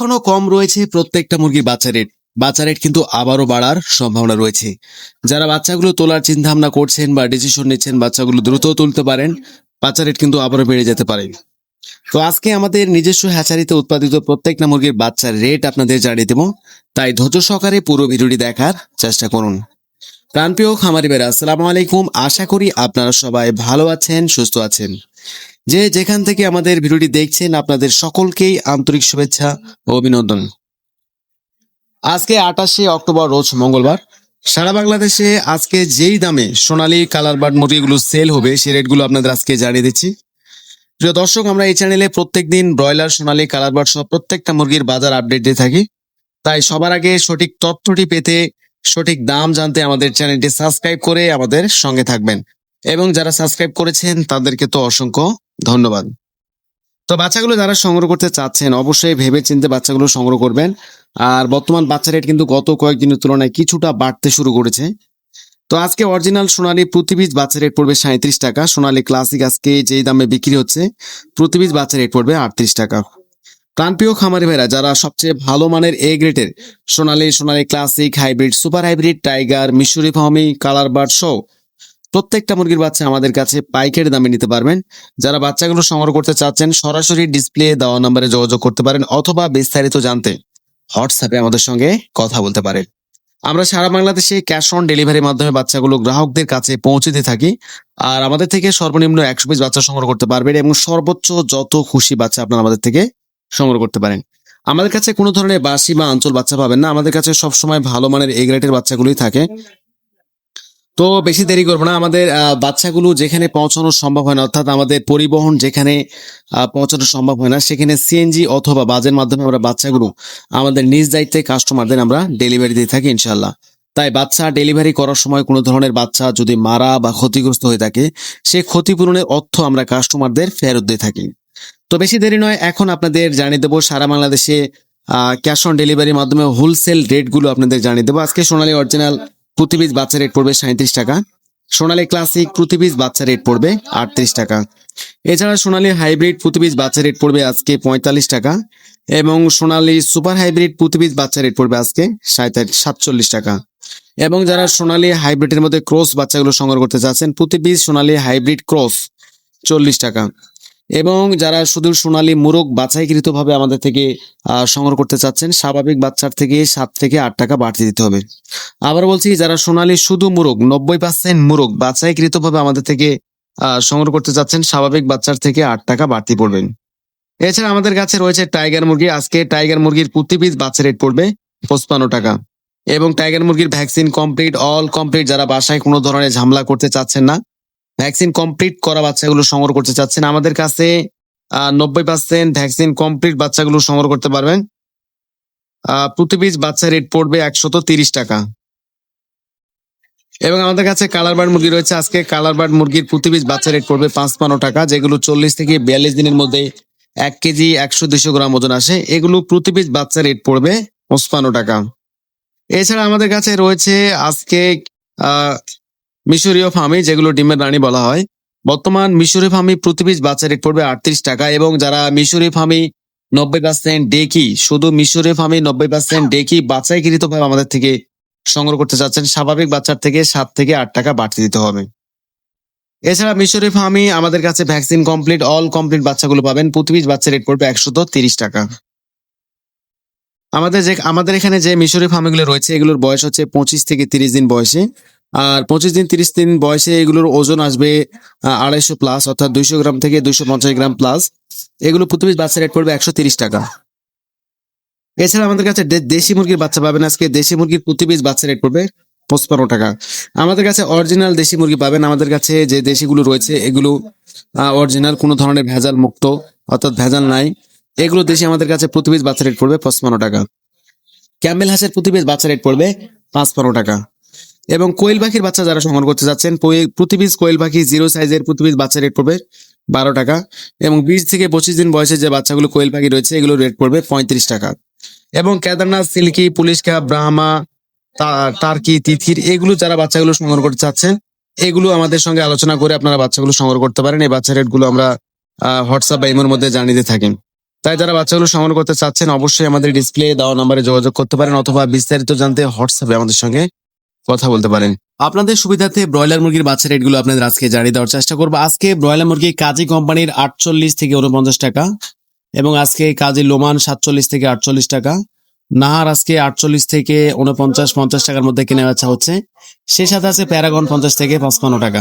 এখনও কম রয়েছে প্রত্যেকটা মুরগির বাচ্চা রেট বাচ্চা রেট কিন্তু আবারও বাড়ার সম্ভাবনা রয়েছে। যারা বাচ্চাগুলো তোলার চিন্তা ভাবনা করছেন বা ডিসিশন নিচ্ছেন, বাচ্চাগুলো দ্রুত তুলতে পারেন, বাচ্চা রেট কিন্তু আবারও বেড়ে যেতে পারে। তো আজকে আমাদের নিজস্ব হ্যাচারিতে উৎপাদিত প্রত্যেকটা মুরগির বাচ্চার রেট আপনাদের জানিয়ে দেব। তাই ধৈর্য সহকারে পুরো ভিডিওটি দেখার চেষ্টা করুন। প্রাণপ্রিয় খামারি বেরা আসসালামু আলাইকুম। আশা করি আপনারা সবাই ভালো আছেন, সুস্থ আছেন। যে যেখান থেকে আমাদের ভিডিওটি দেখছেন, আপনাদের সকলকেই আন্তরিক শুভেচ্ছা ও অভিনন্দন। আজকে আটাশে অক্টোবর, রোজ মঙ্গলবার। সারা বাংলাদেশে আজকে যেই দামে সোনালি কালার বার্ড মুরগিগুলো সেল হবে, সেই রেটগুলো আপনাদের আজকে জানিয়ে দিচ্ছি। প্রিয় দর্শক, আমরা এই চ্যানেলে প্রত্যেকদিন ব্রয়লার, সোনালি কালার বার্ড সহ প্রত্যেকটা মুরগির বাজার আপডেট দিয়ে থাকি। তাই সবার আগে সঠিক তথ্যটি পেতে সঠিক দাম জানতে আমাদের চ্যানেলটি সাবস্ক্রাইব করে আমাদের সঙ্গে থাকবেন। এবং যারা সাবস্ক্রাইব করেছেন, তাদেরকে তো অসংখ্য ধন্যবাদ। তো বাচ্চাগুলো যারা সংগ্রহ করতে চাচ্ছেন, অবশ্যই ভেবে চিন্তে বাচ্চাগুলো সংগ্রহ করবেন। আর বর্তমান বাচ্চা রেট কিন্তু গত কয়েকদিনের তুলনায় কিছুটা বাড়তে শুরু করেছে। তো আজকে অরিজিনাল সোনালী প্রতি পিস বাচ্চা রেট পড়বে সাঁত্রিশ টাকা। সোনালী ক্লাসিক আজকে যেই দামে বিক্রি হচ্ছে, প্রতি পিস বাচ্চা রেট পড়বে আটত্রিশ টাকা। প্রাণপ্রিয় খামারি ভাইরা, যারা সবচেয়ে ভালো মানের এ গ্রেডের Sonali Sonali classic hybrid super hybrid tiger মিশরি ফার্মি কালার বার্ড সহ প্রত্যেকটা মুরগির বাচ্চা আমাদের কাছে পাইকারি দামে নিতে পারবেন। যারা বাচ্চাগুলো সংগ্রহ করতে চাচ্ছেন, সরাসরি ডিসপ্লে দেওয়া নম্বরে যোগাযোগ করতে পারেন অথবা বিস্তারিত জানতে হোয়াটসঅ্যাপে আমাদের সঙ্গে কথা বলতে পারেন। আমরা সারা বাংলাদেশে ক্যাশ অন ডেলিভারির মাধ্যমে বাচ্চাগুলো গ্রাহকদের কাছে পৌঁছে দিয়ে থাকি আর আমাদের থেকে সর্বনিম্ন একশো পিস বাচ্চা সংগ্রহ করতে পারবেন এবং সর্বোচ্চ যত খুশি বাচ্চা আপনারা আমাদের থেকে সংগ্রহ করতে পারেন। আমাদের কাছে কোনো ধরনের বাসি বা অঞ্চল বাচ্চা পাবেন না। আমাদের কাছে সবসময় ভালো মানের এ গ্রেডের বাচ্চাগুলোই থাকে। তো বেশি দেরি করব না। আমাদের বাচ্চাগুলো যেখানে পৌঁছানো সম্ভব হয় না, অর্থাৎ আমাদের পরিবহন যেখানে পৌঁছানো সম্ভব হয় না, সেখানে সিএনজি অথবা বাজের মাধ্যমে আমরা বাচ্চাগুলো আমাদের নিজ দায়িত্বে কাস্টমারদের আমরা ডেলিভারি দিয়ে থাকি ইনশাল্লাহ তাই বাচ্চা ডেলিভারি করার সময় কোনো ধরনের বাচ্চা যদি মারা বা ক্ষতিগ্রস্ত হয়ে থাকে, সে ক্ষতিপূরণের অর্থ আমরা কাস্টমারদের ফেরত দিয়ে থাকি। তো বেশি দেরি নয়, এখন আপনাদের জানিয়ে দেবো সারা বাংলাদেশে ক্যাশ অন ডেলিভারির মাধ্যমে হোলসেল রেটগুলো আপনাদের জানিয়ে দেবো। আজকে সোনালী অরিজিনাল প্রতি বাচ্চা রেট পড়বে সাঁত্রিশ টাকা। সোনালী ক্লাসিক প্রতি বাচ্চা রেট পড়বে আটত্রিশ টাকা। এছাড়া সোনালী হাইব্রিড প্রতি বাচ্চা রেট পড়বে আজকে পঁয়তাল্লিশ টাকা এবং সোনালী সুপার হাইব্রিড প্রতি বাচ্চা রেট পড়বে আজকে সাতচল্লিশ টাকা। এবং যারা সোনালী হাইব্রিডের মধ্যে ক্রস বাচ্চাগুলো সংগ্রহ করতে চাচ্ছেন প্রতি সোনালী হাইব্রিড ক্রস চল্লিশ টাকা। এবং যারা শুধু সোনালী মুরগ বাছাইকৃতভাবে আমাদের থেকে সংগ্রহ করতে চাচ্ছেন, স্বাভাবিক বাচ্চার থেকে সাত থেকে আট টাকা বাড়তি দিতে হবে। আবার বলছি, যারা সোনালী শুধু মুরগ, নব্বই পার্সেন্ট মুরগ বাছাইকৃতভাবে আমাদের থেকে সংগ্রহ করতে চাচ্ছেন, স্বাভাবিক বাচ্চার থেকে আট টাকা বাড়তি পড়বেন এছাড়া আমাদের কাছে রয়েছে টাইগার মুরগি। আজকে টাইগার মুরগির প্রতি পিস বাচ্চা রেট পড়বে পঁচপান্ন টাকা। এবং টাইগার মুরগির ভ্যাকসিন কমপ্লিট, অল কমপ্লিট। যারা বাসায় কোনো ধরনের ঝামেলা করতে চাচ্ছেন না ভ্যাকসিন কমপ্লিট করা বাচ্চাগুলো সংগ্রহ করতে চাচ্ছেন, আমাদের কাছে নব্বই পার্সেন্ট ভ্যাকসিন কমপ্লিট বাচ্চাগুলো সংগ্রহ করতে পারবেন। প্রতি পিস বাচ্চা রেট পড়বে একশত তিরিশ টাকা। এবং আমাদের কাছে কালার বার্ড মুরগি রয়েছে, আজকে কালার বার্ড মুরগির প্রতি পিস বাচ্চা রেট পড়বে পাঁচ পাঁচপান্ন টাকা, যেগুলো চল্লিশ থেকে বিয়াল্লিশ দিনের মধ্যে এক কেজি একশো দুশো গ্রাম ওজন আসে, এগুলো প্রতি পিস বাচ্চা রেট পড়বে পঁচপান্ন টাকা। এছাড়া আমাদের কাছে রয়েছে আজকে মিশরীয় ফার্মি, যেগুলো ডিমের রানী বলা হয়, বর্তমান মিশরি ফার্মি প্রতি পিস বাচ্চা রেট পড়বে আটত্রিশ টাকা এবং যারা মিশরি ফার্মি নব্বই পার্সেন্ট ডেকি, শুধু মিশরি ফার্মি নব্বই পার্সেন্ট ডেকি বাছাইকৃত ভাবে আমাদের থেকে সংগ্রহ করতে চাচ্ছেন স্বাভাবিক বাচ্চার থেকে সাত থেকে আট টাকা বাড়তি দিতে হবে। এছাড়া মিশরি ফার্মি আমাদের কাছে ভ্যাকসিন কমপ্লিট, অল কমপ্লিট বাচ্চাগুলো পাবেন, প্রতি পিস বাচ্চা রেট পড়বে একশত তিরিশ টাকা। আমাদের যে, আমাদের এখানে যে মিশরি ফার্মিগুলো রয়েছে, এগুলোর বয়স হচ্ছে পঁচিশ থেকে তিরিশ দিন বয়সে। আর পঁচিশ দিন, তিরিশ দিন বয়সে এগুলোর ওজন আসবে আড়াইশো প্লাস অর্থাৎ দুইশো গ্রাম থেকে দুইশো পঞ্চাশ গ্রাম প্লাস এগুলো প্রতি পিস বাচ্চা রেট পড়বে একশো তিরিশ টাকা। এছাড়া আমাদের কাছে দেশি মুরগির বাচ্চা পাবেন আজকে। দেশি মুরগির প্রতি পিস বাচ্চা রেট পড়বে পঁচপান্ন টাকা। আমাদের কাছে অরিজিনাল দেশি মুরগি পাবেন। আমাদের কাছে যে দেশিগুলো রয়েছে, এগুলো অরিজিনাল কোনো ধরনের ভেজাল মুক্ত, অর্থাৎ ভেজাল নাই। এগুলো দেশি আমাদের কাছে প্রতি পিস বাচ্চা রেট পড়বে পঁচপান্ন টাকা। ক্যামেল হাঁসের প্রতি পিস বাচ্চা রেট পড়বে পাঁচপান্ন টাকা। এবং কোয়েল পাখির বাচ্চা যারা সংগ্রহ করতে যাচ্ছেন পোয়ে- প্রতি পিস কোয়েল পাখি জিরো সাইজের প্রতি বাচ্চা রেট পড়বে বারো টাকা এবং বিশ থেকে পঁচিশ দিন বয়সে যে বাচ্চাগুলো কোয়েল পাখি রয়েছে, এগুলো রেট পড়বে পঁয়ত্রিশ টাকা। এবং Kedarnath, silky Polish cap Brahma turkey তিথির এগুলো যারা বাচ্চাগুলো সংগ্রহ করতে চাচ্ছেন, এগুলো আমাদের সঙ্গে আলোচনা করে আপনারা বাচ্চাগুলো সংগ্রহ করতে পারেন। এই বাচ্চা রেটগুলো আমরা হোয়াটসঅ্যাপ বা ইমোর মধ্যে জানিয়ে দিয়ে থাকেন তাই যারা বাচ্চাগুলো সংগ্রহ করতে চাচ্ছেন, অবশ্যই আমাদের ডিসপ্লে দেওয়া নাম্বারে যোগাযোগ করতে পারেন অথবা বিস্তারিত জানতে হোয়াটসঅ্যাপে আমাদের সঙ্গে কথা বলতে পারেন। আপনাদের সুবিধার্থে ব্রয়লার মুরগির বাচ্চা রেটগুলো আপনাদের আজকে জানিয়ে দেওয়ার চেষ্টা করব। আজকে ব্রয়লার মুরগি কাজী কোম্পানির আটচল্লিশ থেকে উনপঞ্চাশ টাকা এবং আজকে কাজী লোমান সাতচল্লিশ থেকে আটচল্লিশ টাকা। নাহার আজকে আটচল্লিশ থেকে উনপঞ্চাশ পঞ্চাশ টাকার মধ্যে কেনা বেচা হচ্ছে। সে সাথে আছে প্যারাগন পঞ্চাশ থেকে পঁচপান্ন টাকা।